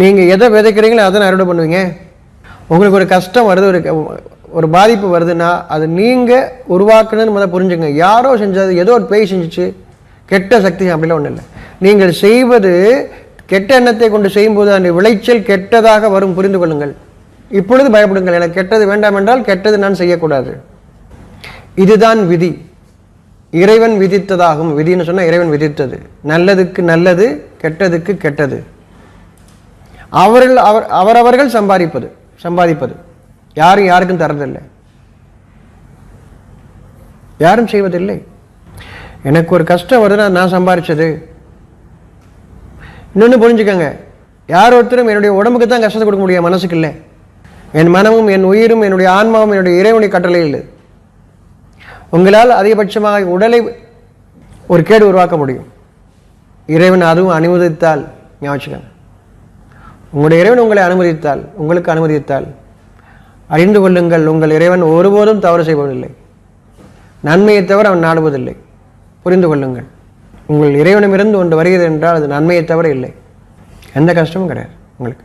நீங்கள் எதை விதைக்கிறீங்களோ அதை அறுவடை பண்ணுவீங்க. உங்களுக்கு ஒரு கஷ்டம் வருது ஒரு ஒரு பாதிப்பு வருதுன்னா அது நீங்கள் உருவாக்குனதுன்னு முதல்ல புரிஞ்சுங்க யாரோ செஞ்சது ஏதோ ஒரு பேய் செஞ்சுச்சு கெட்ட சக்தி அப்படிலாம் ஒன்றும் இல்லை. நீங்கள் செய்வது கெட்ட எண்ணத்தை கொண்டு செய்யும்போது அந்த விளைச்சல் கெட்டதாக வரும் புரிந்து கொள்ளுங்கள். இப்பொழுது பயப்படுங்கள் எனக்கு கெட்டது வேண்டாம் என்றால் கெட்டது நான் செய்யக்கூடாது. இதுதான் விதி. இறைவன் விதித்ததாகும். விதின்னு சொன்னால் இறைவன் விதித்தது. நல்லதுக்கு நல்லது கெட்டதுக்கு கெட்டது. அவர்கள் அவர் அவரவர்கள் சம்பாதிப்பது சம்பாதிப்பது. யாரும் யாருக்கும் தரதில்லை யாரும் செய்வதில்லை. எனக்கு ஒரு கஷ்டம் வருதுன்னா நான் சம்பாதிச்சது இன்னொன்று புரிஞ்சுக்கோங்க. யார் ஒருத்தரும் என்னுடைய உடம்புக்கு தான் கஷ்டத்தை கொடுக்க முடியும் மனசுக்கு இல்லை. என் மனமும் என் உயிரும் என்னுடைய ஆன்மாவும் என்னுடைய இறைவனுடைய கட்டளை இல்லை. உங்களால் அதிகபட்சமாக உடலை ஒரு கேடு உருவாக்க முடியும். இறைவன் அதுவும் அனுமதித்தால் ஞாபகம் உங்களுடைய இறைவன் உங்களை அனுமதித்தால் உங்களுக்கு அனுமதித்தால் அறிந்து கொள்ளுங்கள் உங்கள் இறைவன் ஒருபோதும் தவறு செய்வதில்லை நன்மையை தவிர அவன் நாடுவதில்லை. புரிந்து கொள்ளுங்கள். உங்கள் இறைவனமிருந்து ஒன்று வருகிறது என்றால் அது நன்மையை தவிர இல்லை. எந்த கஷ்டமும் கிடையாது உங்களுக்கு.